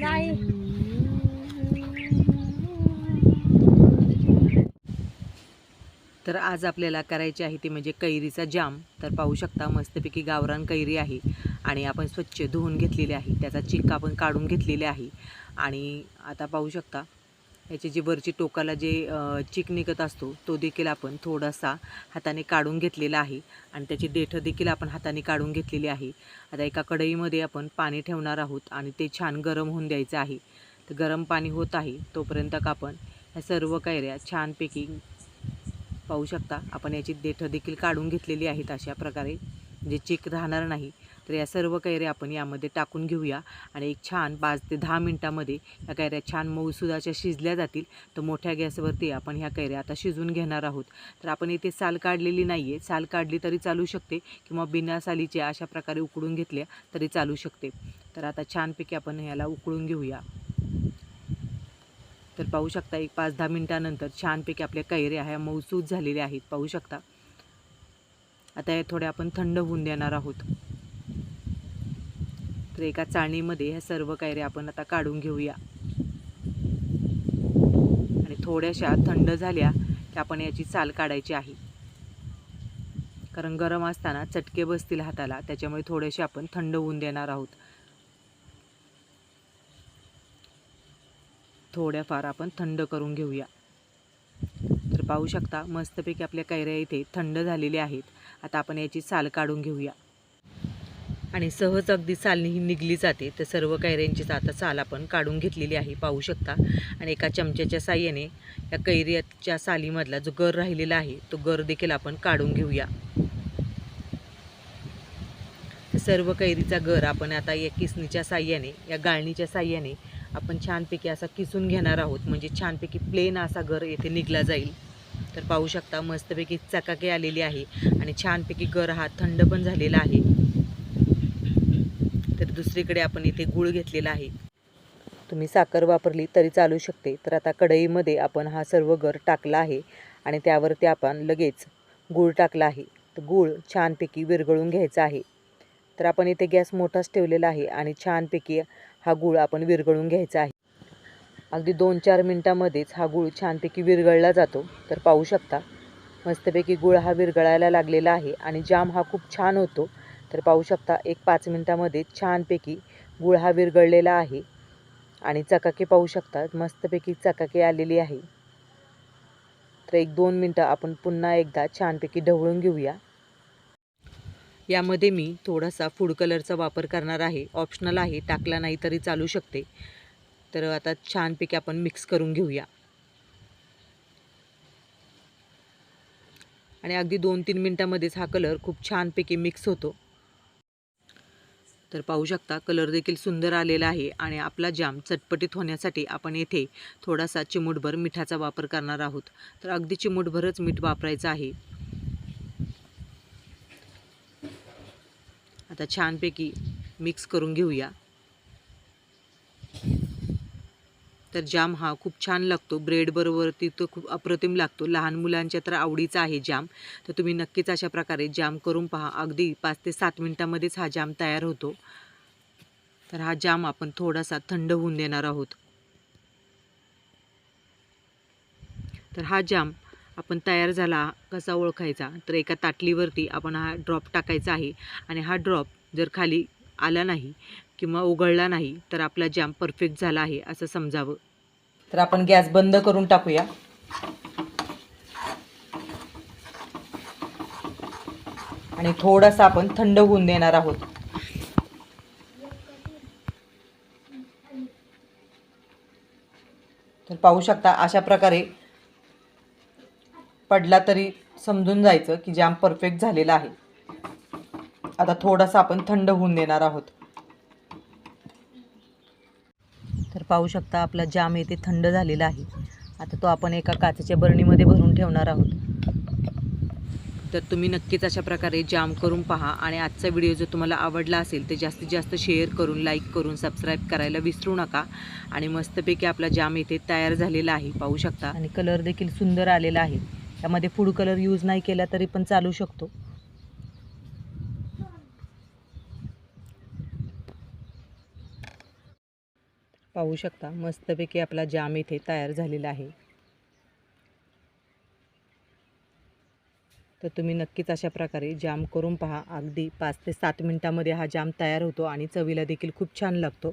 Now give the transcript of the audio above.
नाही. तर आज आपल्याला करायची आहे ते म्हणजे कैरीचा जाम. तर पाहू शकता मस्तपैकी गावरान कैरी आहे आणि आपण स्वच्छ धुवून घेतलेली आहे. त्याचा चिक आपण काढून घेतलेले आहे. आणि आता पाहू शकता याची जी वरची टोकाला जे चिक निघत असतो तो देखील आपण थोडासा हाताने काढून घेतलेला आहे. आणि त्याची देठं देखील आपण हाताने काढून घेतलेली आहे. आता एका कढईमध्ये आपण पाणी ठेवणार आहोत आणि ते छान गरम होऊन द्यायचं आहे. तर गरम पाणी होत आहे तोपर्यंत का आपण ह्या सर्व कैऱ्या छानपैकी पाहू शकता. आपण याची देठं देखील काढून घेतलेली आहेत अशा प्रकारे. म्हणजे जे चिक राहणार नाही. तर या सर्व कैऱ्या आपण यामध्ये टाकून घेऊया. आणि एक छान पाच ते दहा मिनटामध्ये या कैऱ्या छान मऊसुदाच्या शिजल्या जातील. तर मोठ्या गॅसवरती आपण ह्या कैऱ्या आता शिजून घेणार आहोत. तर आपण इथे साल काढलेली नाही आहे साल काढली तरी चालू शकते किंवा बिना सालीच्या अशा प्रकारे उकडून घेतल्या तरी चालू शकते. तर आता छानपैकी आपण ह्याला उकळून घेऊया. तर पाहू शकता एक पाच दहा मिनटानंतर छानपैकी आपल्या कैऱ्या ह्या मऊसूद झालेल्या आहेत. पाहू शकता. आता या थोडे आपण थंड होऊन देणार आहोत. तर एका चाळणीमध्ये ह्या सर्व कैऱ्या आपण आता काढून घेऊया. आणि थोड्याशा थंड झाल्या की आपण याची चाल काढायची आहे. कारण गरम असताना चटके बसतील हाताला त्याच्यामुळे थोडेसे आपण थंड होऊन देणार आहोत. थोड्याफार आपण थंड करून घेऊया. तर पाहू शकता मस्तपैकी आपल्या कैऱ्या इथे थंड झालेल्या आहेत. आता आपण याची साल काढून घेऊया. आणि सहज अगदी सालनी ही निघली जाते. तर सर्व कैऱ्यांचीच आता साल आपण काढून घेतलेली आहे पाहू शकता. आणि एका चमच्याच्या साह्याने या कैऱ्याच्या सालीमधला जो गर राहिलेला आहे तो गर देखील आपण काढून घेऊया. सर्व कैरीचा गर आपण आता या किसणीच्या साह्याने या गाळणीच्या साह्याने आपण छानपैकी असा किसून घेणार आहोत. म्हणजे छानपैकी प्लेन असा गर येथे निघला जाईल. तर पाहू शकता मस्तपैकी चकाके आलेली आहे. आणि छानपैकी गर हा थंड पण झालेला आहे. तर दुसरीकडे आपण इथे गूळ घेतलेला आहे. तुम्ही साखर वापरली तरी चालू शकते. तर आता कढईमध्ये आपण हा सर्व गर टाकला आहे आणि त्यावरती आपण लगेच गूळ टाकला आहे. तर गूळ छानपैकी विरघळून घ्यायचा आहे. तर आपण इथे गॅस मोठाच ठेवलेला आहे आणि छानपैकी हा गूळ आपण विरघळून घ्यायचा आहे. अगदी दोन चार मिनटामध्येच हा गूळ छानपैकी विरघळला जातो. तर पाहू शकता मस्तपैकी गूळ हा विरघळायला लागलेला आहे आणि जाम हा खूप छान होतो. तर पाहू शकता एक पाच मिनटामध्ये छानपैकी गुळ हा विरघळलेला आहे. आणि चकाके पाहू शकता मस्तपैकी चकाके आलेली आहे. तर एक दोन मिनटं आपण पुन्हा एकदा छानपैकी ढवळून घेऊया. यामध्ये मी थोडासा फूड कलरचा वापर करणार आहे. ऑप्शनल आहे टाकला नाही तरी चालू शकते. तर आता छानपैकी आपण मिक्स करून घेऊया. आणि अगदी दोन तीन मिनटामध्येच हा कलर खूप छानपैकी मिक्स होतो. तर पाहू शकता कलर देखील सुंदर आलेला आहे आणि आपला जाम चटपटीत होण्यासाठी आपण येथे थोडासा चिमूटभर मिठाचा वापर करणार आहोत. तर अगदी चिमूटभरच मीठ वापरायचं आहे. आता छानपैकी मिक्स करून घेऊया. तर जाम हा खूप छान लागतो. ब्रेडबरोबर तो खूप अप्रतिम लागतो. लहान मुलांच्या तर आवडीचा आहे जाम. तर तुम्ही नक्कीच अशा प्रकारे जाम करून पहा. अगदी पाच ते सात मिनटामध्येच हा जाम तयार होतो. तर हा जाम आपण थोडासा थंड होऊन देणार आहोत. तर हा जाम आपण तयार झाला कसा ओळखायचा? तर एका ताटलीवरती आपण हा ड्रॉप टाकायचा आहे. आणि हा ड्रॉप जर खाली आला नाही किंवा उघडला नाही तर आपला जाम परफेक्ट झाला आहे असं समजावं. तर आपण गॅस बंद करून टाकूया. आणि थोडासा आपण थंड होऊन देणार आहोत. तर पाहू शकता अशा प्रकारे पडला तरी समजून जायचं की जाम परफेक्ट झालेला आहे. आता थोडासा आपण थंड होऊन देणार आहोत तर पाहू शकता आपला जाम येथे थंड झालेला आहे. आता तो आपण एका काचेच्या बरणीमध्ये भरून ठेवणार आहोत. तर तुम्ही नक्कीच अशा प्रकारे जाम करून पहा आणि आजचा व्हिडिओ जर तुम्हाला आवडला असेल तर जास्तीत जास्त शेअर करून लाईक करून सबस्क्राईब करायला विसरू नका. आणि मस्तपैकी आपला जाम येथे तयार झालेला आहे पाहू शकता. आणि कलर देखील सुंदर आलेला आहे. त्यामध्ये फूड कलर यूज नाही केला तरी पण चालू शकतो. पाहू शकता. मस्तपैकी आपला जाम इथे तयार झालेला आहे. तर तुम्ही नक्कीच अशा प्रकारे जाम करून पहा. अगदी पाच ते सात मिनटामध्ये हा जाम तयार होतो आणि चवीला देखील खूप छान लागतो.